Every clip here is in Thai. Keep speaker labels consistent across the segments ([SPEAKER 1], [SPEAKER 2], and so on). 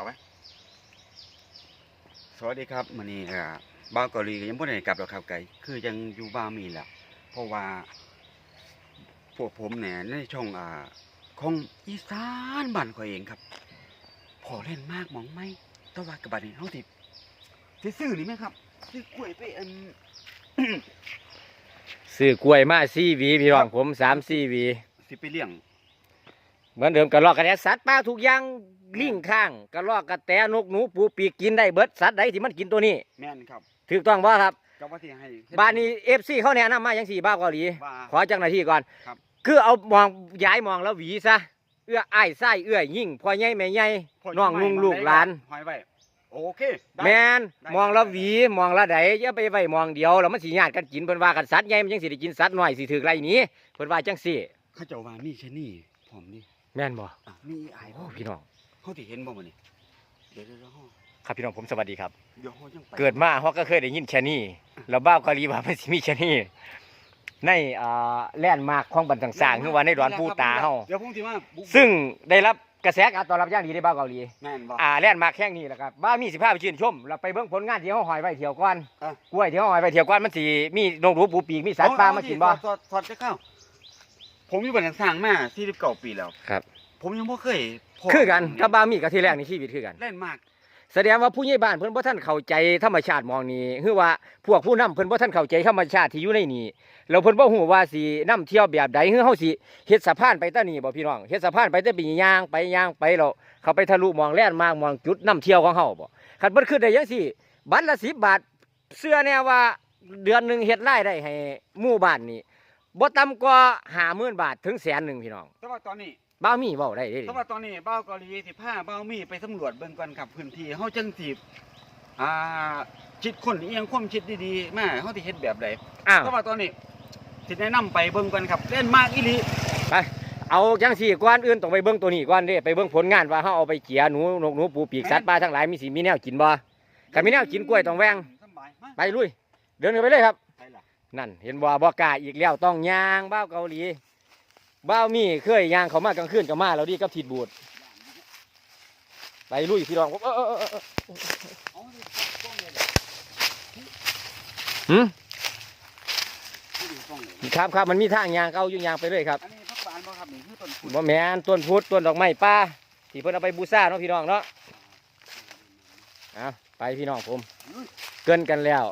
[SPEAKER 1] เอาไว้สวัสดีครับมื้อนี้ก็บ้าวเกาหลีก็ยังบ่ได้กลับหรอกครับไกคือยังอยู่บ้านมีแหละเพราะว่า พวกผมเนี่ยในช่องอ่าของอีสานบ้านข่อยเองครับพอเล่นมากหมองไหมแต่ว่ากับบัดนี้เฮาสิสิซื้อนี่ไหมครับซื้อกล้วยไปอัน
[SPEAKER 2] ซื้อกล้วยมาสี่หวีพี่น้องผมสามสี่หวี
[SPEAKER 1] สิไปเลี้ยง
[SPEAKER 2] เหมือนเดิมกระรอกกระแดสัตว์ป่าทุกอย่างลิงข้างกระรอกกระแตนกหนูปูปีกกินได้เบิดสัตว์ใดที่มันกินตัวนี้
[SPEAKER 1] แม่นครับ
[SPEAKER 2] ถูกต้องบ่ครับ
[SPEAKER 1] ก็ว่าที่ให้เฮ็ด
[SPEAKER 2] บ้านนี้เอฟซีเขาแนะนำมาอย่างสี่บ้าวเกาหลี
[SPEAKER 1] ว่า
[SPEAKER 2] ขอจังหน้าที่ก่อน
[SPEAKER 1] ครับ
[SPEAKER 2] คือเอามองย้ายมองแล้วหวีซะเอื้ออ้ายไส้เอื้อยิ่งพ่อใหญ่แม่ใหญ่
[SPEAKER 1] พ่อ
[SPEAKER 2] น้องนุ่งลูกหลาน
[SPEAKER 1] หอยไว้โอเคได้
[SPEAKER 2] แมน
[SPEAKER 1] ได้
[SPEAKER 2] มองแล้วหวีมองละใดอย่าไปไว้มองเดียวแล้วมันสิญาติกันกินเพิ่นว่ากันสัตว์ใหญ่มันยังสิได้กินสัตว์น้อยสิถือไรหนี้เพิ่นว่าจังสี่
[SPEAKER 1] เขาเจ้าว่ามีชะนี่ผมนี่
[SPEAKER 2] แม่นบ่
[SPEAKER 1] อะมีไอ้าย
[SPEAKER 2] โอ้
[SPEAKER 1] บ่
[SPEAKER 2] พี่น้อง
[SPEAKER 1] เขาที่เห็นบ่มื้อนี้เดี๋ยวเดี๋ยวเดี๋ยวเฮา
[SPEAKER 2] ครับพี่น้องผมสวัสดีครับ
[SPEAKER 1] เดี๋ยวเฮายังไป
[SPEAKER 2] เกิดมาเขาก็เคยได้ยินชะนีแล้วบ้าวเกาหลีว่ามันสิมีชะนีในอ่าแลนด์มาร์คของบันต่างๆคือว่าในดอนผู้ตาเฮา
[SPEAKER 1] เดี๋ยวผมสิมาบุก
[SPEAKER 2] ซึ่งได้รับกระแสการตอบรับอย่างดีในบ้าวเกาหลี
[SPEAKER 1] แม่นบ่
[SPEAKER 2] อ่าแลนด์มาร์คแห่งนี้แหละครับบ้าวมีสิพาไปชื่นชมเราไปเบิ่งผลงานที่เฮาหอยไว้เที่ยวก่อน
[SPEAKER 1] อะ
[SPEAKER 2] กล้วยที่เฮาหอยไว้เที่ยวก่อนมันสิมีนกหนูปูปีกมีสัตว์ป่ามากินบ่
[SPEAKER 1] ถอดถอดจะเข้า ผมอยู่บ้านสร้างมา49ปีแล้ว
[SPEAKER 2] ครับ
[SPEAKER 1] ผมยังบ่เคยพ
[SPEAKER 2] คือกันกับบ้าวมีกับที่แรกในชีวิตคือกัน
[SPEAKER 1] เล่นมาก
[SPEAKER 2] แสดงว่าผู้ใหญ่บ้านเพิ่นบ่ท่านเข้าใจธรรมชาติหมองนี้คือว่าพวกผู้นำเพิ่นบ่ท่านเข้าใจธรรมชาติที่อยู่ในนี้แล้วเพิ่นบ่ฮู้ว่าสินํเที่ยวแบบใดคือเฮาสิเฮ็ดสะพานไปตะนี่บ่พี่น้องเฮ็ดสะพานไปแต่ปีย่างไปย่างไปแล้วเขาไปทะลุมองแล่นมากมองจุดนํเที่ยวของเฮาบ่คันเพิ่นขึ้นได้จังซี่บัตรละ10บาทเสื้อแน่ว่าเดือนหนึงเฮ็ดรายได้ให้หมู่บ้านนี้ บ่ต่ำกว่า50,000บาทถึงแสนหนึงพี่น้อง
[SPEAKER 1] แต่ว่าตอนนี้
[SPEAKER 2] บ้าวมีเว้าได้เด้
[SPEAKER 1] แต่ว่าตอนนี้บ้าวเกาหลีสิพาบ้าวมีไปสำรวจเบิ่งก่อนครับพื้นที่เฮาจังสิอ่าคิดคนเอียงความคิดดีๆมาเฮาสิเฮ็ดแบบใด
[SPEAKER 2] อ้าว
[SPEAKER 1] แต่ว่าตอนนี้สิแนะนำไปเบิ่งก่อนครับเล่นมากอีหลี
[SPEAKER 2] ไปเอาจังสี่ก่อนอื่นต้องไปเบิ่งตัวนี้ก่อนเด้ไปเบิ่งผลงานว่าเฮาเอาไปเจียหนูนกหนูปูปีกสัตว์ป่าทั้งหลายมีสิมีแนวกินบ่คันมีแนวกินกล้วยต้องแวง
[SPEAKER 1] สบายมา
[SPEAKER 2] ไปลุย เดินกันไปเลยครับ
[SPEAKER 1] ไปล่ะ
[SPEAKER 2] นั่น เห็นบ่บ่กล้าอีกแล้วต้องย่างบ้าวเกาหลีบ้าวมีเคยย่างเขามากลางคืนก็มาแล้วดีกับทิดบูดไปลุยพี่น้องเออเออเออเออหืม
[SPEAKER 1] นี่ดูกล้อ
[SPEAKER 2] ครับครับมันมีทางยางเก่าอยู่ยางไปเลยครับ
[SPEAKER 1] อันนี้พักบานบ่ครับนี่คือต้นขุน
[SPEAKER 2] บ่แม่นต้นพุทธต้นดอกไม้ป่าที่เพิ่นเอาไปบูชาเนาะพี่น้องเนาะเอาไปพี่น้องผม เกินกันแล้ว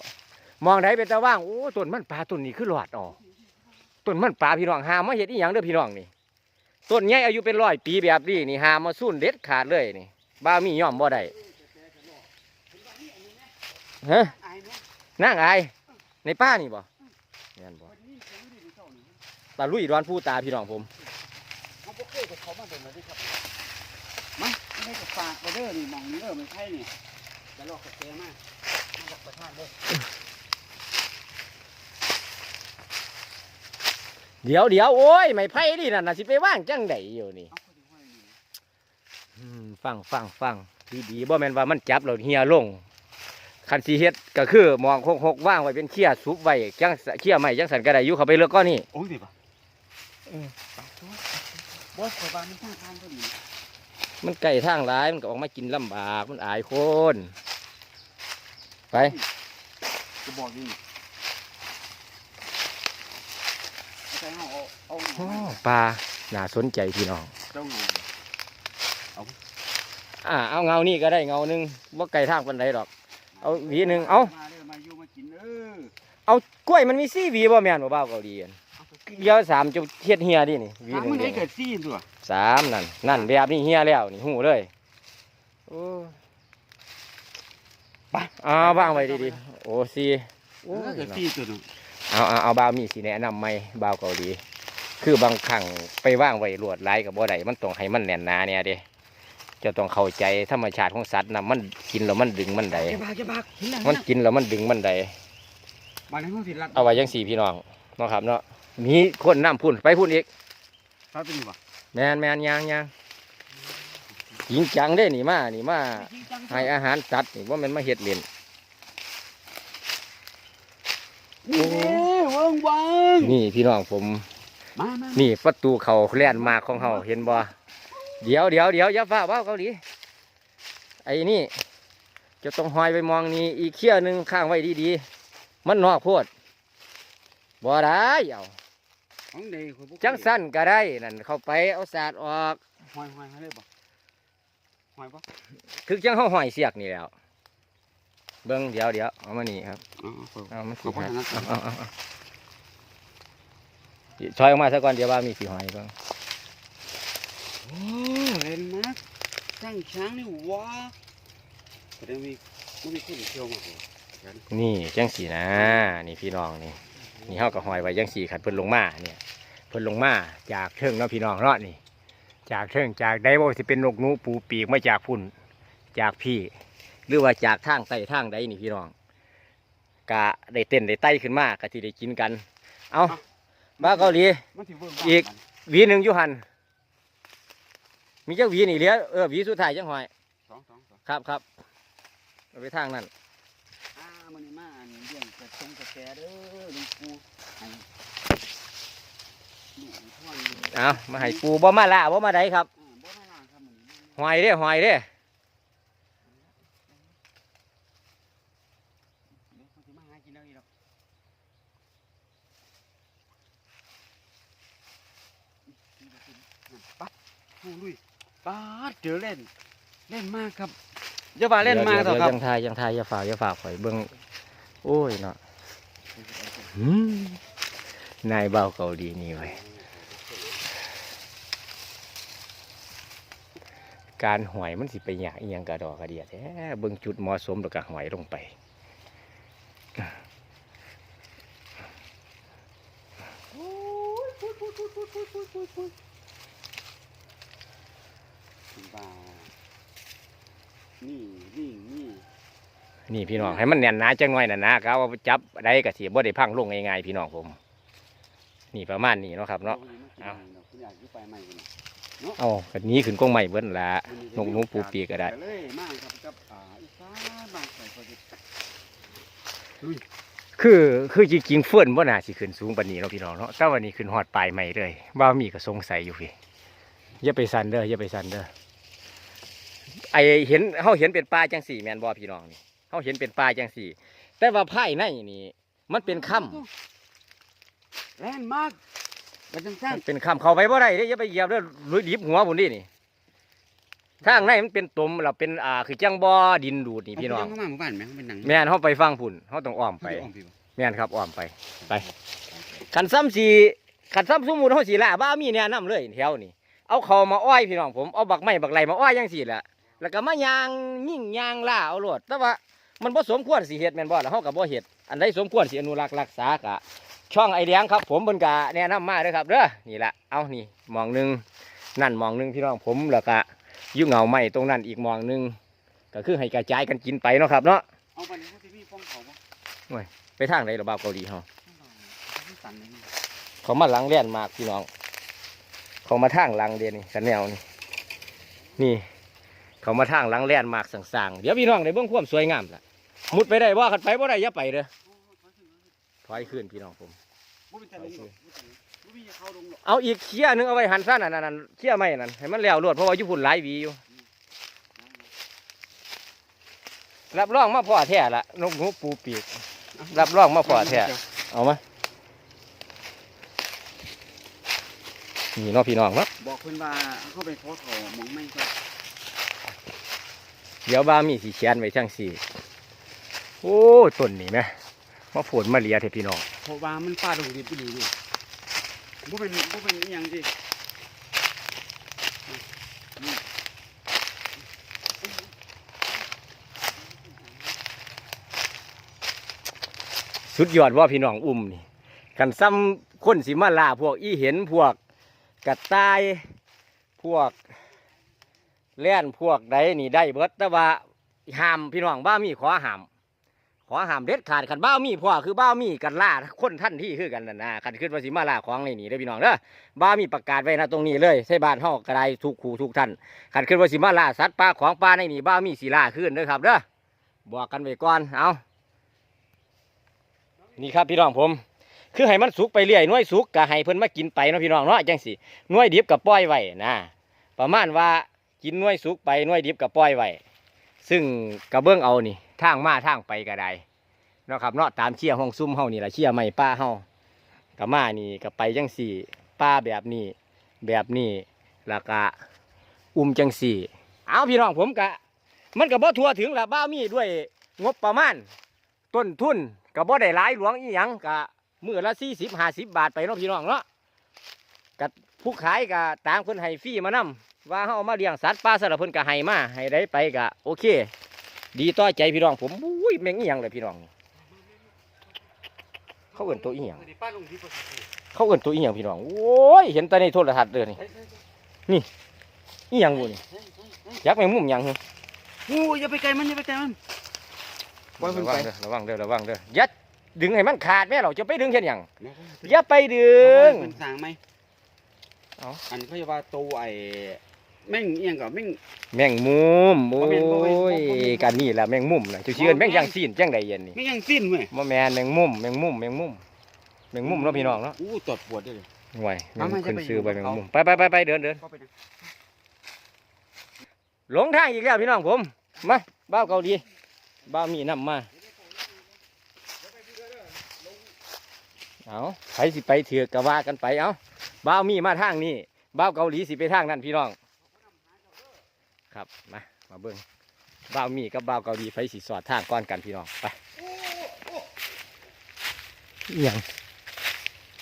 [SPEAKER 2] มองได้เป็นตาว่างโอ้ต้นมันปลาต้นนี้คือหลอดอ๋อต้นมันปลาพี่น้องหามาเห็ดอีหยังเด้อพี่น้องนี่ต้นใหญ่อายุเป็นร้อยปีแบบนี้นี่หามาสู้เด็ดขาดเลยนี่บ้ามีย่อมบ่ได้ฮะ
[SPEAKER 1] อายเนาะ
[SPEAKER 2] นั่งอในป้านี่บ่นั่นบ่
[SPEAKER 1] วันนี้เสียงดีๆเจ้านี่
[SPEAKER 2] ตาลุยดอนผู้ตาพี่น้องผม
[SPEAKER 1] เขาบ่เคยกับเขามาเดินมาดิครับมาไม่ให้กับฝากเด้อนี่มองนี้เด้อไม่ใช่นี่จะลอกกระเตงมามาจากประธานเด้อ
[SPEAKER 2] เดี๋ยวเดี๋ยวโอ้ยไม่ไผ่ดินั่นน่ะสิไปว่างจังไดอยู่นี่
[SPEAKER 1] เอาคนที่ห้อยนี่
[SPEAKER 2] อืมฟังฟังฟังดีดีๆบ่แม่นว่ามันจับเราเฮียลงคันสีเฮ็ดก็คือมองหกหกว่างไว้เป็นเขี้ยซุปไว้จังเขี้ยใหม่จังสันก็ได้อยู่เขาไปเลือกก้อนนี่
[SPEAKER 1] โอ้ยดิป่ะ
[SPEAKER 2] อืม
[SPEAKER 1] ปากตัวบอสขอยบานมันข้างทางก็ดี
[SPEAKER 2] มันไก่ทางร้ายมันก็ออกมากินลำบากมันอายคน ไป
[SPEAKER 1] จะบอกดิเอา ใจเอาเอาเอา
[SPEAKER 2] โอ้
[SPEAKER 1] เอา
[SPEAKER 2] ปลาน่าสนใจพี่น้อง
[SPEAKER 1] เจ้าเงา
[SPEAKER 2] อ่าเอาเงานี่ก็ได้เงาหนึงว่าไก่ทางปันไดดอก เอาหวีหนึ่งเอา
[SPEAKER 1] มาเด้อมาอยู่มากินเออ
[SPEAKER 2] เอากล้วยมันมีซี่หวีบ่แม่นบ่บ้าวเกาหลีอั่นเดียวสามจะเทียดเฮียดินี่หวี
[SPEAKER 1] ทาง
[SPEAKER 2] หนึ่
[SPEAKER 1] มั
[SPEAKER 2] ง
[SPEAKER 1] น
[SPEAKER 2] เดี
[SPEAKER 1] ได้
[SPEAKER 2] ยว
[SPEAKER 1] เกิดซี่ตัว
[SPEAKER 2] สามนั่นนั่นแบบนี้เฮียแล้วนี่หูเลยโอ้ไปเอาวางไว้ดีๆโอ้สีโอ้
[SPEAKER 1] มันก็เกิดซี่ตัวนึง
[SPEAKER 2] เอาเอาเอาบาวมีสีแนะนำไหมบาวเกาหลี คือบางครั้งไปว่างไว้ลวดลายกับบ่ได้มันต้องให้มันแน่นหนาเนี่ยเด้เจะต้องเข้าใจธรรมชาติของสัตว์นะมันกินแล้วมันดึงมันได
[SPEAKER 1] แกบากแกบากเห็นแล้ว
[SPEAKER 2] มันกินแล้วมันดึงมันได
[SPEAKER 1] มาในห้องสิรัด
[SPEAKER 2] เอาไว้ยังสี่พี่น้องเนาะครับเนาะมีคนน้ำพุ่นไปพุ่นอีก
[SPEAKER 1] เขาเป็นอยู่ปะ
[SPEAKER 2] แมนแมนยางยางจริงจังเด้นี่มานี่มาให้อาหารสัตว์นี่ว่ามันมาเห็ดเล่น
[SPEAKER 1] นี่เด้เวิงวัง
[SPEAKER 2] นี่พี่น้องผม
[SPEAKER 1] มามา
[SPEAKER 2] นี่ประตูเขาแล่นมากของเขาเห็นบ่เดี๋ยวเดี๋ยวเดี๋ยวอย่าฟ้าว่าเกาหลีไอ้นี่ จะต้องหอยไปมองนี่อีกเขี้ยหนึ่งข้างไว้ดีๆมันนอกโพดบ่ได้เอา
[SPEAKER 1] ของใดข่อยบ่เคย
[SPEAKER 2] จังสั้นก็ได้นั่นเข้าไปเอาสาดออก
[SPEAKER 1] หอยหอยหอยเลยบ่หอยบ่
[SPEAKER 2] คือจังเฮาหอยเสียกนี่แหล้วเบิ่งเดี๋ยวเดี๋ยวเอามานี่ครับ
[SPEAKER 1] อ๋อข่อย
[SPEAKER 2] เอามัน
[SPEAKER 1] ข
[SPEAKER 2] สิ
[SPEAKER 1] อบคุณ
[SPEAKER 2] หัก
[SPEAKER 1] นะครับ
[SPEAKER 2] เอาเอาเอา ชอยออกมาซะก่อนเดี๋ยวว่ามีสีหอยเบิ่ง
[SPEAKER 1] โอ้เล่นมากจ้างช้างนี่หว้าแสดงมีมันมีคนเที่ยวมาบ่เดี๋ยวนะ
[SPEAKER 2] นี่จังสีนะ นี่พี่น้องนี่ นี่เฮาก็หอยไว้จังสีขัดเพิ่นลงมาเนี่ยเพิ่นลงมาจากเทิงเนาะพี่น้องเนาะนี่ จากเทิงจากได้บ่ว่าสิเป็นนกหนูปูปีกมาจากพุ่นจากพี่ หรือว่าจากทางใต้ทางใดนี่พี่น้องกะได้เต้นได้ไต่ขึ้นมากะที่ได้กินกัน เอา บ้าเกาหลี
[SPEAKER 1] มันสิเบิ่ง
[SPEAKER 2] อีก
[SPEAKER 1] บ้าน
[SPEAKER 2] หวีหนึ่งอยู่หัน มีเจ้าหวีนี่เหลือเออหวีสุดท้ายจังหอย
[SPEAKER 1] สองสองสอง
[SPEAKER 2] ครับครับเอาไปทางนั้น
[SPEAKER 1] อ่ามันนี่มาอันเลี้ยงกระทงกระแสเด้อหลุงปู่ให้ลูกให้ท่วงอยู่
[SPEAKER 2] เอามาให้ปูบ่มาละบ่มาไดครับ
[SPEAKER 1] อ่าบ่มาล่างครับมันนี่
[SPEAKER 2] หอยเด้หอยเด้
[SPEAKER 1] เดี๋ยวเขาสิมาหากินเอาอีกดอกปั๊บ โอ้ลุยป๊าดเจอเล่น เล่นมากครับอย่าว่าเล่นมาก
[SPEAKER 2] ดี๋
[SPEAKER 1] ต่
[SPEAKER 2] ยว
[SPEAKER 1] อ
[SPEAKER 2] เดี๋ยว
[SPEAKER 1] ครับ
[SPEAKER 2] ยังทายยังทายอย่าฝ่าอย่าฝ่าข่อยเบิ่งโอ้ยเนาะหืมนายเบาเกาหลีนี่ไว้ยการหอยมันสิไปหยาอีหยังกระดอกกระเดียแท้เบิ่งจุดเหมาะสมแล้วก็หอยลงไป
[SPEAKER 1] บ้านี่นี่นี่
[SPEAKER 2] นี่พี่น้องให้มันแน่นหนาจังหน่อยน่ะนะก็ว่าจับได้ก็สิบ่ได้พังลงง่ายๆพี่น้องผม นี่ประมาณนี้เนาะครับเนาะ เอา
[SPEAKER 1] คุณอยากอยู่ไปใหม่คุณ
[SPEAKER 2] เอากันนี้ขึ้นกองใหม่เบิ้นละนกหนูปูปีกก็ได้
[SPEAKER 1] เลยมากครับกับอ่าอีสานบางใส่ก็จะ
[SPEAKER 2] คือคือจริงๆเฟื่อนบ่น่าสิขึ้นสูงปานนี้เนาะพี่น้องเนาะแต่วันนี้ขึ้นฮอดปลายใหม่เลยบ่าวมีก็สงสัยอยู่พี่อย่าไปสั่นเด้ออย่าไปสั่นเด้อ ไอเห็นเฮาเห็นเป็นปลาจังสี่แม่นบ่พี่น้องนี่เฮาเห็นเป็นปลาจังสี่ แต่ว่าภายในนี่มันเป็นค่ำ
[SPEAKER 1] แรงมากมันจังสั้น
[SPEAKER 2] มันเป็นค่ำเข้าไปบ่ได้เด้อย่าไปเหยียบเด้อลุยดิบหัวพุ่นนี่นี่ทางในมันเป็นตมแล้วเป็นอ่าคือจังบ่อดินดูดนี่พี่น้อง
[SPEAKER 1] เข้ามาหมู่บ้านแม่งเป็นหนัง
[SPEAKER 2] แม่นเฮาไปฟังพุ่นเฮาต้องอ้อมไป
[SPEAKER 1] อ้อมพี่บ่
[SPEAKER 2] แม่นครับอ้อมไปไปขันซ้ำสีขันซ้ำสมมุติเฮาสิล่าบ้ามีแนะนํเลยแถวนี้เอาเขามาอ้อยพี่น้องผมเอาบักไม้บักไหลมาอ้อยจังซี่แหละ แล้วก็มายางยิ่งยางล่าเอาโลดแต่ว่ามันบ่สมควรสิเฮ็ดแม่นบ่ล่ะเฮาก็บ่เฮ็ดอันใดสมควรสิอนุรักษ์รักษากะ ช่องไอเดียงครับ ผมเพิ่นก็แนะนำมาเด้อครับเด้อนี่ล่ะเอานี่หมองหนึงนั่นหมองหนึงพี่น้องผมแล้วก็อยู่เงาไม้ตรงนั้นอีกหมองหนึงก็คือให้กระจายกันกินไปเนาะครับเนาะ
[SPEAKER 1] เอาไปนี่เขาสิมีป้องเขาบ่
[SPEAKER 2] ไปทางใดล่ะบ่าวเกาหลีเฮา
[SPEAKER 1] เขาสั่นเลยนี่
[SPEAKER 2] เขามาหลังเลียนมากพี่น้องเขามาทางหลังเดียนี่กันแนวนี่นี่ เขามาทางหลังเลียนมากสั่งๆ เดี๋ยวพี่น้องในเบื้องความสวยงามล่ะ มุดไปได้ว่าขันไปว่าได้อย่าไปเด้อ
[SPEAKER 1] โอ้ยถอยขึ้น
[SPEAKER 2] พี่น้องผม
[SPEAKER 1] เป็นตะลึงหรอกบ่เป็นตะลึงบ่มีเข้าอก
[SPEAKER 2] เอาอีกเขี้ยหนึงเอาไว้หันสั้นอันนั้นเขี้ยไม่นั่นให้มันแล้วรวดเพราะว่าอยู่พุ่นหลายวีอยู่รับรองมาพ่อแท้ละนกหูปูปีก รับรองมาพ่อแท้เอามานี่เนาะพี่น้องเนาะ
[SPEAKER 1] บอกเพิ่นว่าเขาไปขอเขามองไม่ก็
[SPEAKER 2] เดี๋ยวบ้ามีสีเขียนไว้จังสี่ โอ้ต้นนี่ไหมมาฝนมาเลียเถอะพี่น้อง
[SPEAKER 1] เพราะว่ามันป้าดงดิบอีหลีนี่บ่เป็นบ่เป็นอีหยังดิ
[SPEAKER 2] สุดยอดว่าพี่น้องอุ้มนี่กันซ้ำคนสิมาล่าพวกอีเห็นพวกกระต่ายพวก แล่นพวกใดนี่ได้เบิดแต่ว่าห้ามพี่น้องบ้ามีขอห้ามขอห้ามเด็ดขาดขันบ้ามีพ่อคือบ้ามีกันล่าคนท่านที่คือกันนั่นนะขันขึ้นว่าสิมาล่าของในนี่เด้พี่น้องเด้อบ้ามีประกาศไว้นะตรงนี้เลยใช่บ้านห้องกระไดทุกขู่ทุกท่านขันขึ้นว่าสิมาล่าสัตว์ป่าของป่าในนี่บ้ามีสีล่าขึ้นเด้อครับเด้อบอกกันไว้ก่อนเอานี่ครับพี่น้องผม คือให้มันสุกไปเรื่อยน้อยสุกก็ให้เพิ่นมากินไปเนาะพี่น้องเนาะจังสิหน้อยดิบกับปล่อยไว้นะประมาณว่า กินน้อยสุกไปน้อยดิบกับปล่อยไว้ซึ่งกระเบื้องเอานี่ทางมาทางไปก็ได้เนาะครับเนาะตามเชี่ยห้องซุ่มเฮานี่แหละเชี่ยไม่ป้าเฮาก็มานี่ก็ไปจังสี่ ป้าแบบนี้ แบบนี้แล้วก็อุ้มจังสี่ เอาพี่น้องผมกะ มันก็บ่ทั่วถึงละบ้ามีด้วยงบประมาณ ต้นทุนก็บ่ได้หลายหลวงอีหยังกะมือละสี่สิบห้าสิบบาทไปเนาะพี่น้องเนาะกะผู้ขายกะต่างเพิ่นให้ฟรีมานํ ว่าเฮาเอามาเลี้ยงสัตว์ป่าสารบเพิ่นก็ให้มาให้ได้ไปกะโอเค ดีต่อใจพี่น้องผมอุ้ยแม่งอีหยังเลยพี่น้อง เขาเอิ้นตัวอีหยัง
[SPEAKER 1] ป้าลงที่ปกติ
[SPEAKER 2] เขาเอิ้นตัวอีหยังพี่น้องโอ้ยเห็นแต่ในโทรทัศน์เด้อนี่อีหยังบ่นี่ยักษ์แมงมุมหยังหึ
[SPEAKER 1] งูอย่าไปไกลมันอย่าไปไกลมันปล่อยมัน
[SPEAKER 2] ระวั
[SPEAKER 1] ไป
[SPEAKER 2] งเด้อระวังเด้อระวังเด้ออย่าดึงให้มันขาดแม่เราจะไปดึงเช่นหยังอย่าไปดึ
[SPEAKER 1] ดึ
[SPEAKER 2] ง
[SPEAKER 1] มันสร้างไหม
[SPEAKER 2] เอา
[SPEAKER 1] อันเขาจะว่าตัวไอ้ แม่งเอียงกับแม่ง
[SPEAKER 2] แมงมุมโอ้
[SPEAKER 1] บ่แม่นบ่แม่นบ่
[SPEAKER 2] ย
[SPEAKER 1] บ่แม่น
[SPEAKER 2] กันนี่แหละแมงมุมนะชื่อเชื่อแมงยางซีนแจ้งใดเย็นนี่
[SPEAKER 1] แม่งยังสิ้นเว้ย
[SPEAKER 2] บ่แมนแมงมุมแมงมุมแมงมุมแมงมุมเนาะพี่น้องเนาะ
[SPEAKER 1] อู้ตดปวดด้วยเลย
[SPEAKER 2] ห่วยแม
[SPEAKER 1] เอา
[SPEAKER 2] ง
[SPEAKER 1] มา
[SPEAKER 2] ขึ้น
[SPEAKER 1] จะไป
[SPEAKER 2] ซื้อไป
[SPEAKER 1] อยู่
[SPEAKER 2] แม
[SPEAKER 1] กับ
[SPEAKER 2] ง
[SPEAKER 1] เขา
[SPEAKER 2] มุมไปไปไปไปเดินเดิน
[SPEAKER 1] เข้าไปนะ
[SPEAKER 2] หลงทางอีกแล้วพี่น้องผมมาบ้าวเกาหลีบ้าวมีน้ำมาเอาใครสิไปเถือกกะว่ากันไปเอาบ้าวมีมาทางนี้บ้าวเกาหลีสิไปทางนั้นพี่น้อง ครับมามาเบิ้งบ้าวมีกับบ้าวเกาหลีไฟสีสอดทางก้อนกันพี่น้องไปอียัง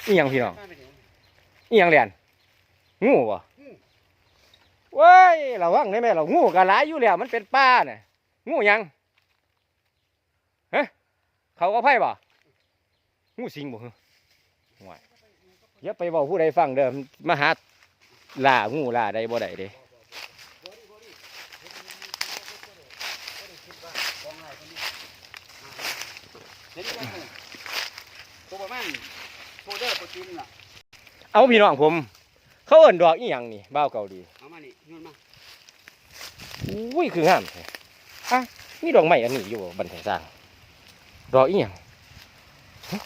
[SPEAKER 2] อียังพี่น้องอียังเรียนงูบ่เว้ยเระวังได้ไหมเรางูกะหลายอยู่แล้วมันเป็นป้าเนี่ยงูยังเฮะเขาก็ไพ่บ่งูสิงบ่ฮะห่วยอย่าไปบอกผู้ใดฟังเด้อมาหาล่างูล่าใดบ่ได้เด้
[SPEAKER 1] เห็นไหมตัวประมาณโฟเดอร์โปรตีนล่ะ
[SPEAKER 2] เอาพี่น้องผม เขาเอิ้นดอกอีหยังนี่บ้าวเกาหลี
[SPEAKER 1] เอามานี่โยนมา
[SPEAKER 2] อุ้ยคืองามแท้อะมีดอกไม้อันนี้อยู่บ่บันไดสร้าง ดอกอีหยังฮะ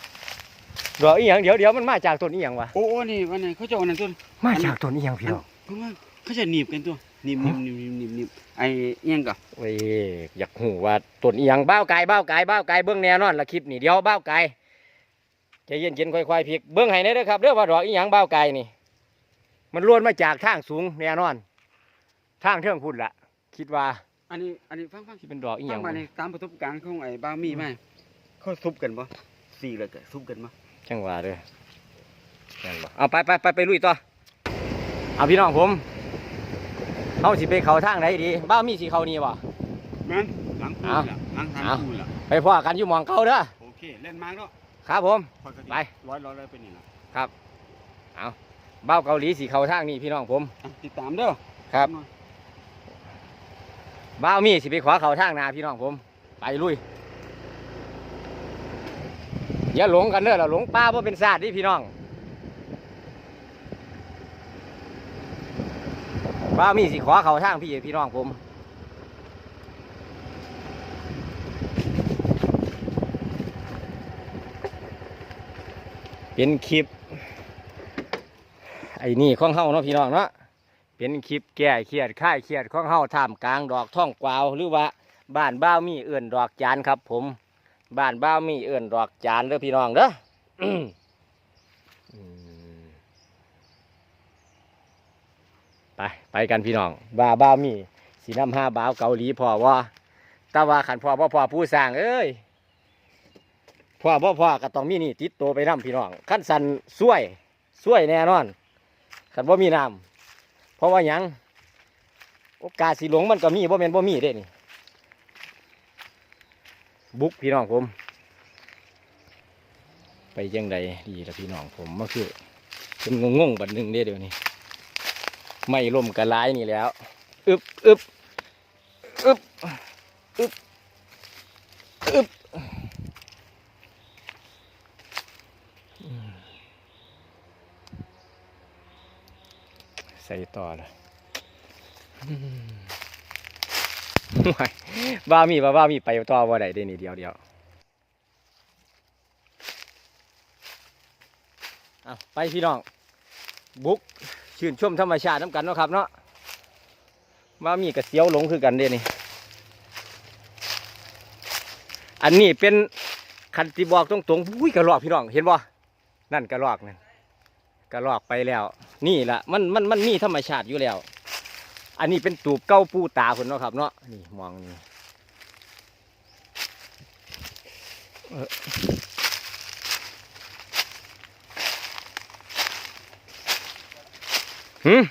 [SPEAKER 2] ดอกอีหยังเดี๋ยวเดี๋ยวมันมาจากต้นอีหยังวะ
[SPEAKER 1] โอ้โอ้นี่วันนี้เขาจะเอาอันนั้นตัว
[SPEAKER 2] มาจากต้นอีหยังพี่น้อง
[SPEAKER 1] เพราะว่าเขาจะหนีบกันตัวห นีบหนีบหนีบหนีบหนีบหนีบไอ้เอียงกับ
[SPEAKER 2] เว้ยอยากหูว่าต้นอีหยังบ้าวไก่บ้าวไก่บ้าวไก่เบื้องแน่นอนละคลิปนี่เดี๋ยวบ้าวไก่ใจเย็นเย็นค่อยๆพลิกเบื้องให้ได้เด้อครับเด้อว่าดอกอีหยังบ้าวไก่นี่ มันล้วนมาจากทางสูงแน่นอนทางเทิงพุ่นละคิดว่า
[SPEAKER 1] อันนี้อันนี้ฟังฟัง
[SPEAKER 2] ที่เป็นดอกอีห
[SPEAKER 1] ฟั
[SPEAKER 2] ยังง
[SPEAKER 1] มาในตามประสบการณ์ของไอ้บามีไหมเขาทุบกันปะสี่เลยก็ทุบกันปะ
[SPEAKER 2] จังหวะเด้อนั่นบ่เอาไปไปไปไปลุยต่อเอาพี่น้องผม เฮาสิไปเขาทางไหนดีบ้าวมีสิเขานี่บ่
[SPEAKER 1] แม่นหลังคู
[SPEAKER 2] เอา
[SPEAKER 1] ล่ะหลังทาง
[SPEAKER 2] เอา
[SPEAKER 1] คูล่ะ
[SPEAKER 2] ไปพ่อกันอยู่หมองเก่าเด้อ
[SPEAKER 1] โอเคเล่นมากแล้ว
[SPEAKER 2] ครับผม
[SPEAKER 1] พอกระ
[SPEAKER 2] ไป
[SPEAKER 1] ร้อยร้อยร้อยไปนี่ละ
[SPEAKER 2] บ้าวเกาหลีสิเขาทางนี้พี่น้องผม
[SPEAKER 1] อะติดตามเด้อ
[SPEAKER 2] ครับบ้าวมีสิไปขวาเขาทางหนาพี่น้องผม ไปลุยอย่าหลงกันเด้อเราหลงป้าเพราะเป็นศาสตร์นี่พี่น้อง บ้ามีสิขวาเขาทางพี่พี่น้องผมเป็นคลิป ไอ้นี่ของเฮาเนาะพี่น้องเนาะเป็นคลิปแก้เครียดคลายเครียดของเฮาท่ามกลางดอกท่องกวาวหรือว่าบ้านบ้ามีเอื่นดอกจานครับ ผม บ้านบ้ามีเอื่นดอกจานเด้อพี่น้องเด้อ อืมอืม ไปไปกันพี่น้องบาบ้ามีสีน้ำห้าบาวเกาหลีพอว่าต่ว่าขันพ่อพ่อพ่อผู้สร้างเอ้ยพ่อพ่อพ่อก็ต้องมีนี่ติดตัวไปน้ำพี่น้องขั้นสันช่วยช่วยแน่นอนขันว่ามีน้ำเพราะว่ายังโอกาสสิหลงมันก็มีบ่แมนบ่มีเด้นี่บุกพี่น้องผม ไปยังใดดีละพี่น้องผมมาคือเป็นงงๆบัดหนึงเด้เดี๋ยวนี้ ไม่ล่มกระลายนี่แล้วอึบอึบอึบอึบอึบใส่ต่อเลยอืมว้ายบ้ามีบ้าบ้ามีไปต่อบ่าได้เด้นี่เดียวเดียวเอาไปพี่น้อง บุก ชื่นชมธรรมชาติน้ำกันเนาะครับเนาะบ้ามีกับเสียวหลงคือกันเด้นี่ อันนี้เป็นคันติบอกตรงๆอุ้ยกระรอกพี่น้องเห็นบ่นั่นกระรอกนั่นกระรอกไปแล้ว นี่ละมันมันมันมีธรรมชาติอยู่แล้ว อันนี้เป็นตูบเก้าปูตาคนเนาะครับเนาะนี่มองนี่เอ่อ หืม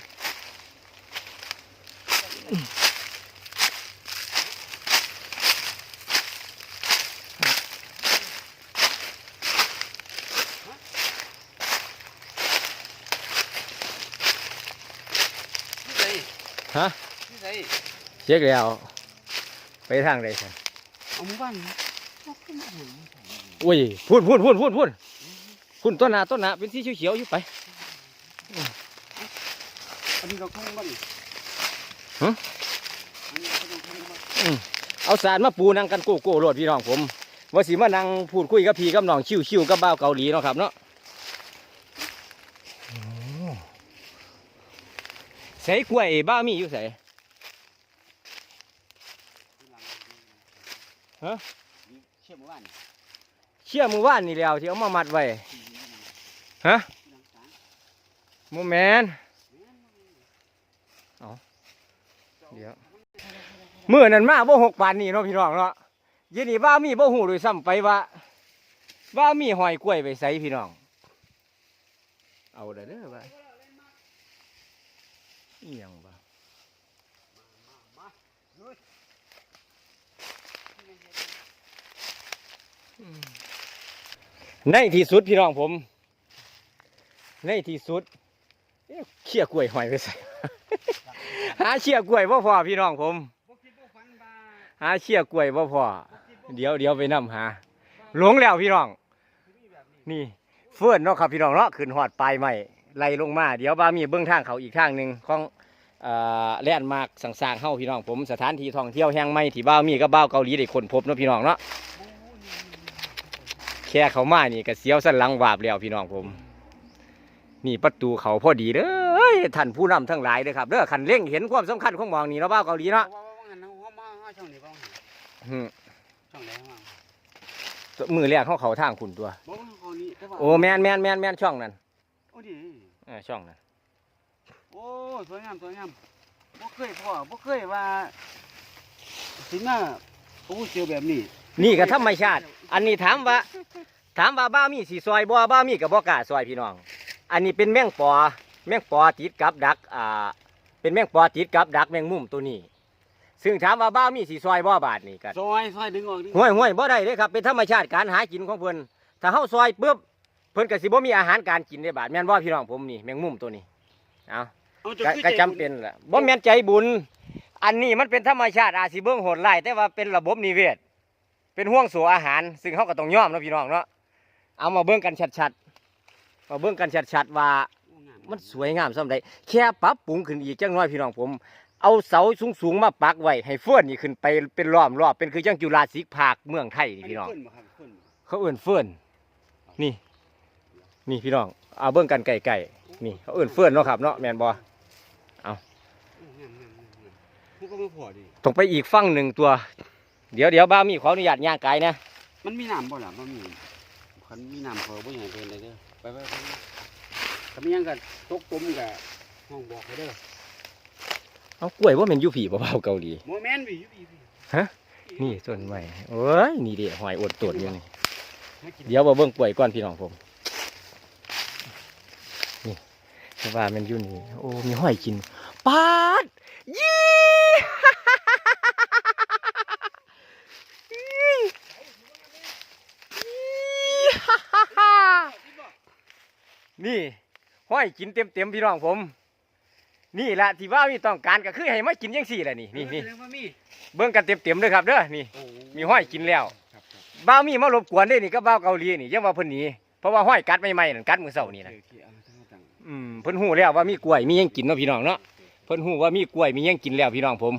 [SPEAKER 1] ที่ไหน
[SPEAKER 2] ฮะ
[SPEAKER 1] ที่ไหน
[SPEAKER 2] เช็คแล้ว ไปทางใดสัน
[SPEAKER 1] เอาหมู่บ้านเอาขึ้นมาหา
[SPEAKER 2] อุ้ยพูดพูดพูดพูดพูดพูดต้นหนาต้นหนาเป็นสีเขียวๆอยู่ไป
[SPEAKER 1] อั นนี้เราเข้าบ้าน
[SPEAKER 2] ฮะ
[SPEAKER 1] อันนี้เราเข้าบ้าน
[SPEAKER 2] เอาสารมาปูนั่งกันโก้โก้โลดพี่น้องผมว่าสิมานั่งพูดคุยกับพี่กับน้องชิวๆกับบ้าวเกาหลีเนาะครับเนาะโอ้ใส่กล้วยบ้ามีอยู่ใส่ฮะ
[SPEAKER 1] เชื่อหมู่บ้าน
[SPEAKER 2] เชี่ยมือว่านนี่แล้วที่เอามามัดไว้ฮะโมแมนเอา เดี๋ยวมื่อนั้นมาบ่หกปานนี่เนาะพี่น้องเนาะเย็นนี้บ้ามีบ่หูโดยซ้ำไปว่า ว่ามีหอยกล้วยไปใส่พี่น้อง เอาเด้อเด้อว่าอีหยังบ่ในที่สุดพี่น้องผม ในที่สุดเอ๊ะเชี่ยกล้วยหอยไปใส่ หาเชี่ยกล้วยบ่พอพี่น้องผม หาเชี่ยกล้วยบ่พอเดี๋ยวเดี๋ยวไปนํหาหลงแล้วพี่น้อง นี่เฟื่อนเนาะครับพี่น้องเนาะขึ้นหอดปลายไม้ไล่ลงมา เดี๋ยวบามีเบื้องทางเขาอีกทางหนึ่งของเอ่อแลนด์มาร์กสังสางๆเฮาพี่น้องผมสถานที่ท่องเที่ยวแห่งใหม่ที่บ้ามีกับบ้าเกาหลีได้คนพบเนาะพี่น้องเนาะแค่เขามานี่ก็เสียวสันหลังวาบแล้วพี่น้องผม นี่ประตูเขาพอดีเด้อ ท่านผู้นำทั้งหลายเด้อครับเด้อขันเร่งเห็นความสำคัญของหมองนี่เนาะบ้าวเกาหลีเนาะ
[SPEAKER 1] ว่าว่างั้นเอามาเอาช่องนี้บ่
[SPEAKER 2] อืม
[SPEAKER 1] ช่องไหนมา
[SPEAKER 2] มือแรกเขาเขาทางคุณตัว
[SPEAKER 1] บ่ว่าเขานี่แต่ว่า
[SPEAKER 2] โอ้แมนแมนแมนแมนช่องนั้น
[SPEAKER 1] โอ้ดิ
[SPEAKER 2] เออช่องนั้น
[SPEAKER 1] โอ้สวยงามสวยงามบ่เคยพ่อบ่เคยว่าสิมาโอ้เจอแบบนี้
[SPEAKER 2] นี่ก็ธรรมชาติ อันนี้ถามว่า ถามว่าบ้ามีสีซอยบ่บ้ามีกับบ่กล้าซอยพี่น้อง อันนี้เป็นแมงปอ แมงปอติดกับดักอ่าเป็นแมงปอติดกับดักแมงมุมตัวนี้ ซึ่งถามว่าบ้ามีสีซอยบ่บาทนี่กัน
[SPEAKER 1] ซอยซอยดึงออกดิ
[SPEAKER 2] ห้วยห้วยบ่ได้เลยครับเป็นธรรมชาติการหากินของเพิ่นถ้าเฮาซอยปุ๊บเพิ่นก็สิบ่มีอาหารการกินได้บาดแม่นบ่พี่น้องผมนี่แมงมุมตัวนี้เอา
[SPEAKER 1] เอา
[SPEAKER 2] ก็ก็จำเป็นแหละบ่แม่นใจบุญ อันนี้มันเป็นธรรมชาติอาจสิเบิ่งโหดร้ายแต่ว่าเป็นระบบนิเวศ เป็นห่วงโสอาหาร ซึ่งเขาก็ต้องยอมเนาะพี่น้องเนาะเอามาเบิ่งกันชัดๆมาเบิ่งกันชัดๆว่า มันสวยงามส่ำใดแค่ปรับปรุงขึ้นอีกจังน้อยพี่น้องผม เอาเสาสูงๆมาปักไว้ให้เฟื่อนนี่ขึ้นไปเป็นล้อมรอบเป็นคือจังจุฬาสิกพาคเมืองไทยนี่พี่น้อง
[SPEAKER 1] เพิ่นบ่ครับเพิ่นบ่
[SPEAKER 2] เขาเอื่นเฟื่อนนี่ นี่พี่น้องเอาเบิ่งกันไก่ๆนี่เขาเอื่นเฟื่อนเนาะครับเนาะแมนบ่
[SPEAKER 1] งามงามงามงามพวกก็มาพอดิ
[SPEAKER 2] ต้องไปอีกฝั่งหนึ่งตัว เดี๋ยวเดี๋ยวบ้าวมีขออนุญาตย่างไกลนะ
[SPEAKER 1] มันมีน้ำบ่ล่ะบ่มีคันมีน้ำพอบ่อยากเพิ่นเลยเด้อไปไปไป ถ้ามีหยังก็ตกตุ่มก็ห้องบอกให้เด้อ
[SPEAKER 2] เอากล้วยว่ามันอยูผีบ่เบาเกาหลี
[SPEAKER 1] บ่แม่นวิอยู่พี่พี่
[SPEAKER 2] ฮะ นี่ต้นไม้โอ้ยนี่เดิหอยอดตดอยู่นี่
[SPEAKER 1] ให้กิน
[SPEAKER 2] เดี๋ยวมาเบิ่งกล้วยก่อนพี่น้องผมนี่เพราะว่ามันอยู่นี่โอ้มีหอยกินปาดยี่นี่ ห้อยกินเต็มเต็มๆพี่น้องผม นี่แหละที่ว่ามีต้องการก็คือให้มากินยังสี่แหละนี่นี่นี่
[SPEAKER 1] แสดงว่ามี
[SPEAKER 2] เบิ่งกันเต็มเต็มๆเลยครับเด้อนี่
[SPEAKER 1] โอ้
[SPEAKER 2] มีห้อยกินแล้ว
[SPEAKER 1] ครับครับ
[SPEAKER 2] บ้าวมีมารบกวนเด้นี่ก็บ้าวเกาหลีนี่ยังว่าเพิ่นหนีเพราะว่าห้อยกัดใหม่ๆนั่นกัดมื้อเช้านี่นะ
[SPEAKER 1] โอเคเอาทั้งทั้ง
[SPEAKER 2] อืมเพิ่นฮู้แล้วว่ามีกล้วยมีหยังกินเนาะพี่น้องเนาะเพิ่นฮู้ว่ามีกล้วยมีหยังกินแล้วพี่น้องผม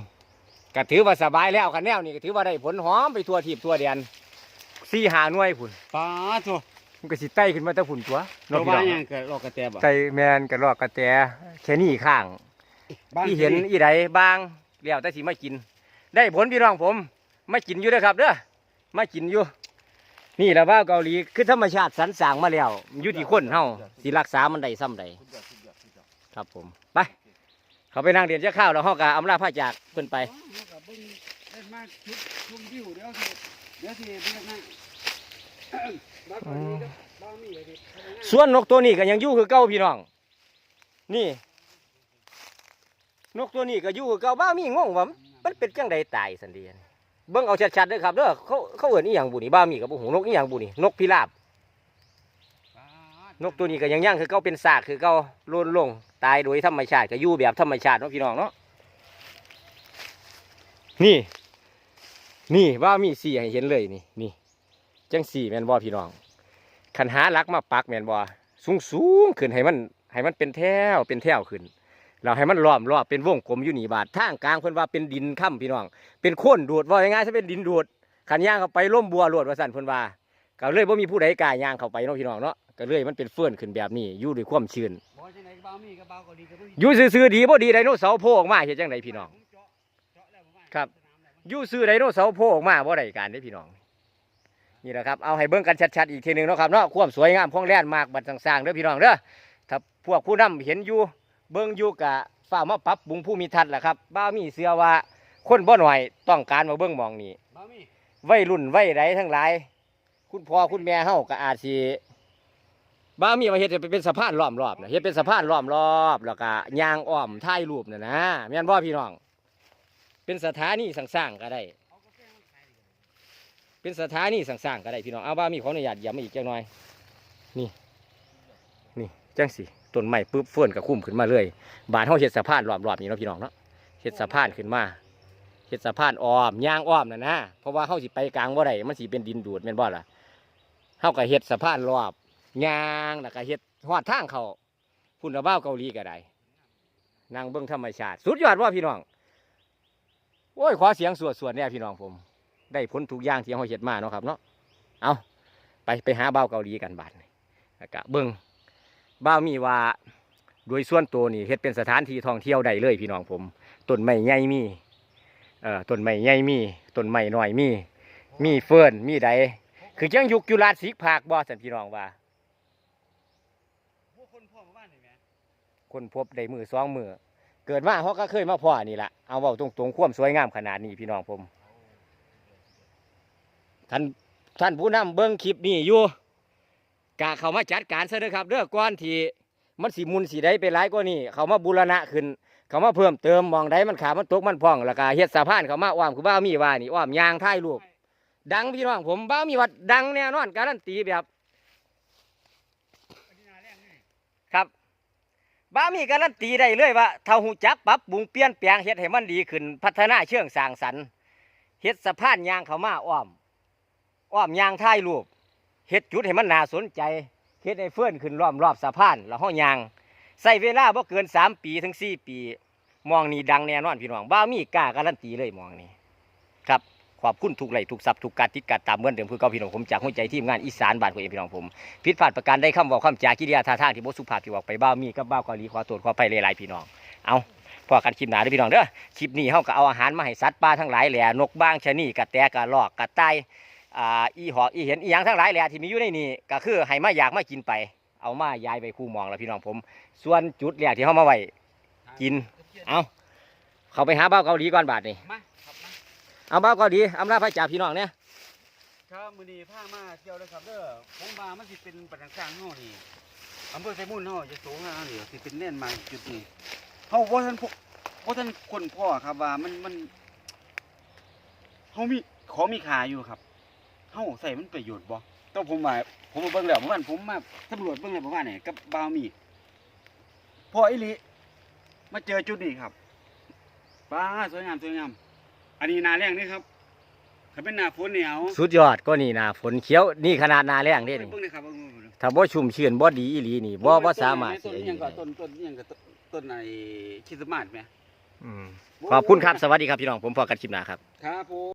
[SPEAKER 2] ก็ถือว่าสบายแล้วคันแนวนี่ก็ถือว่าได้ผลหอมไปทั่วทิพย์ทั่วแดนสี่หาหน่วยพุ่น
[SPEAKER 1] ปลาตัว
[SPEAKER 2] มันก็สิไต่ขึ้นมาแต่พุ่นตัว
[SPEAKER 1] เรา
[SPEAKER 2] เนาะพี่
[SPEAKER 1] ว่า
[SPEAKER 2] น้อง
[SPEAKER 1] หยังก็รอกระแตบ่
[SPEAKER 2] ไต่แมนกระรอกกระแตแค่นี้ข้าง
[SPEAKER 1] บ้าน
[SPEAKER 2] ที่เห็นอีใดบางแล้วแต่สิมากิน ได้ผลพี่น้องผมมากินอยู่เด้อครับเด้อมากินอยู่ นี่แหละว่าเกาหลีคือธรรมชาติสรรสร้างมาแล้วอยู่ที่คนเฮาสิรักษามันได้ซ้ำใด
[SPEAKER 1] สุดยอดสุดยอดสุดยอด
[SPEAKER 2] ครับผมไปเขาไปนั่งเรียนจะข้าวแล้วเฮาก็อำลาพระจากเพิ่นไป
[SPEAKER 1] อ๋อเขาก็เบิ่งเล่นมาชุดชุมวิวเดี๋ยวสิเดี๋ยวสิ
[SPEAKER 2] ส่วนนกตัวนี้ก็ยังอยู่คือเก่าพี่น้อง นี่ นกตัวนี้ก็อยู่คือเก่าบ้ามีงงว่ามันเป็นจังใดตายสันเดียนเบิ่งเอาชัดๆเด้อครับเด้อเขาเขาเอิ้นอีหยังบุนี่บ้ามีกับบ่ฮู้นกอีหยังบุนี่นกพิราบ นกตัวนี้ก็ยังย่างคือเก่าเป็นซากคือเก่าโลนลง ตายโดยธรรมชาติก็อยู่แบบธรรมชาติเนาะพี่น้องเนาะนี่ นี่ว่ามีสีให้เห็นเลยนี่นี่ จังสี่แมนบอพี่น้องขันหาลักมาปักแมนบอสูงสูงขึ้นให้มันให้มันเป็นแถวเป็นแถวขึ้นเราให้มันล้อมรอบเป็นวงกลมอยู่หนีบาดทางกลางเพิ่นว่าเป็นดินค่ำพี่น้อง เป็นโค่นดูดว่าง่ายๆถ้าเป็นดินดูดขันย่างเข้าไปล่มบัวรวดว่าสั่นเพิ่นว่าก็เลยบ่ามีผู้ใดกล้าย่างเข้าไปเนาะพี่น้องเนาะก็เลยมันเป็นเฟื่อนขึ้นแบบนี้อยู่ด้วยความชื้น
[SPEAKER 1] บ่นมีก็บ้านก็ดีก็บ่มี
[SPEAKER 2] อยู่ซื่อๆดีบ่ดีไดโนเสาร์โผล่ออกมาเฮ็ดจังไดพี่น้อง ครับอยู่ซื่อไดโนเสาร์โผล่ออกมาบ่ได้การเด้พี่น้อง นี่แหละครับเอาให้เบิ่งกันชัดๆอีกทีหนึงเนาะครับเนาะความสวยงามของแลนด์มาร์คบัดสร้างๆเด้อพี่น้องเด้อถ้าพวกผู้นำเห็นอยู่เบิ่งอยู่กะฝ้ากมาปรับปรุงภูมิทัศน์แหละครับบ้ามีเสื้อว่าคนบ่หน่อยต้องการมาเบิ่งหมองนี้
[SPEAKER 1] บ้านมี
[SPEAKER 2] วัยรุ่นวัยไรทั้งหลาย คุณพ่อคุณแม่เฮาก็อาจสิบ้ามีมาเฮ็ดให้เป็นสะพานล้อมรอบนะเฮ็ดเป็นสะพานล้อมรอบแล้วก็ยางอ้อมถ่ายรูปน่ะนะแม่นบ่พี่น้อง เป็นสถานีสร้างๆก็ได้
[SPEAKER 1] เป็
[SPEAKER 2] นสถานีสร้างๆก็ได้พี่น้องเอาบ้ามีขออนุญาตย้ำอีกจักหน่อยนี่นี่จังสิต้นไม้ปึ๊บเฟื่อนก็คุ้มขึ้นมาเลยบานเฮาเฮ็ดสะพานล้อมรอบนี่เนาะพี่น้องเนาะเฮ็ดสะพานขึ้นมาเฮ็ดสะพานอ้อมยางอ้อมน่ะนะเพราะว่าเฮาสิไปกลางบ่ได้มันสิเป็นดินดูดแม่นบ่ล่ะเฮาก็เฮ็ดสะพานรอบยางแล้วก็เฮ็ดฮอดทางเขาพุ่นระเบ้าเกาหลีก็ได้นั่งเบิ่งธรรมชาติ สุดยอดว่าพี่น้องโอ้ยขอเสียงสวดสวดเนี่ยพี่น้องผม ได้ผลทุกอย่างที่เฮาเฮ็ดมาเนาะครับเนาะเอาไปไปหาเบ้าเกาหลีกันบาดนี้แล้วก็เบิ่งบ้ามีว่าโดยส่วนตัวนี่เฮ็ดเป็นสถานที่ท่องเที่ยวได้เลยพี่น้องผมต้นไม้ใหญ่มีเอ่อต้นไม้ใหญ่มีต้นไม้น้อยมี มีเฟิร์นมีใดคือจังยุคจุฬาศิกพากบ่สันพี่น้องว่า
[SPEAKER 1] คนพ่อมาบ้านนี่แหม
[SPEAKER 2] คนพบได้มือสองมือเกิดมาเขาก็เคยมาพ่อนี่แหละเอาเว้าตรงๆ ความสวยงามขนาดนี้พี่น้องผม ท่านท่านผู้นำเบิ้งคลิปนี้อยู่กะเขามาจัดการซะเด้อครับเด้อก่อนที่มันสีมุนสีใดไปหลายกว่านี้เขามาบูรณะขึ้น เขามาเพิ่มเติมมองใดมันขามันตกมันพองแล้วก็เฮ็ดสะพานเขามาอ้อมคือบ้ามีว่านี่อ้อมยางท้ายรูปดังพี่น้องผมบ้ามีวัดดังแน่นอนการันตีแบบครับบ้ามีการันตีได้เลยว่าถ้าหูจักปรับปรุงเปลี่ยนแปลงเฮ็ดให้มันดีขึ้น พัฒนาเชิงสร้างสรรค์เฮ็ดสะพานยางเขามาอ้อม อ้อมยางท้ายรูปเฮ็ดจุดให้มันน่าสนใจเฮ็ดให้เฟื่อนขึ้นรอบรอบสะพานแล้วห้องยางใส่เวลาบ่เกินสามปีถึงสี่ปี มองนี่ดังแน่นอนพี่น้องบ้ามีกล้าการันตีเลยมองนี่ครับขอบคุณทุกไหลทุกสับทุกการติดการตามเหมือนเดิมคือเก่าพี่น้องผมจากหัวใจทีมงานอีสานบ้านของเองพี่น้องผมผิดพลาดประการใดคำเว่าคำจากิริยาท่าทางที่บ่สุภาพที่บอกไปบ้ามีกับบ้าเกาหลีขอโทษขอไปหลายๆพี่น้องเอาพอกันคลิปหนาด้อพี่น้องเด้อคลิปนี้เฮาก็เอาอาหารมาให้สัตว์ป่าทั้งหลายแหล่นกบ้างชะนีกระแตกระรอกกระต่าย อ่าอีหอกอีเห็นอีหยังทั้งหลายแหล่ที่มีอยู่ในนี้ก็คือให้มาอยากมากินไป เอามายายไปคู่หมองแล้วพี่น้องผม ส่วนจุดแรกที่เฮามาไว้กิน เอาเขาไปหาบ้าวเกาหลีก่อนบาดนี่
[SPEAKER 1] มาครับมา
[SPEAKER 2] เอาบ้าวเกาหลีอำลาพระจ่าพี่น้องเนี่ย
[SPEAKER 1] ครับมื้อนี้พามาเที่ยวเลยครับเด้อผมว่ามันสิเป็นปัญญางเฮานี่อำเภอไซมุ่นเฮาจะสูงนะนี่สิเป็นแน่นมาจุดนี้เฮาบ่ทันพบบ่ทันคนพ่อครับว่ามันมันเฮามีของมีค่าอยู่ครับ เฮาใส่มันประโยชน์บ่ต้องผมว่าผมมาเบิ่งแล้วเมื่อวานผมมาสำรวจเบิ่งแล้วเมื่อวานนี่กับบาวมีพออีหลีมาเจอจุดนี้ครับป้าสวยงามสวยงามอันนี้นาแรงนี่ครับถ้าเป็นหนาฝนเนี่ยเอา
[SPEAKER 2] สุดยอดก็นี่นาฝนเขียวนี่ขนาดนาแรงเด้นี่
[SPEAKER 1] เบิ่งเลยครับเบิ่งเบิ่งเบิ่ง
[SPEAKER 2] ถ้าบ่ชุ่มชื้นบ่ดีอีหลีนี่บ่บ่สามารถ
[SPEAKER 1] ต้น
[SPEAKER 2] สิ
[SPEAKER 1] นี้ยังก็ต้นต้นนี้ยังก็ต้นต้นไอ้คริสต์มาสไหม
[SPEAKER 2] อืมขอบคุณครับสวัสดีครับพี่น้องผมพอกันคลิปหน้าครับ
[SPEAKER 1] ครับผม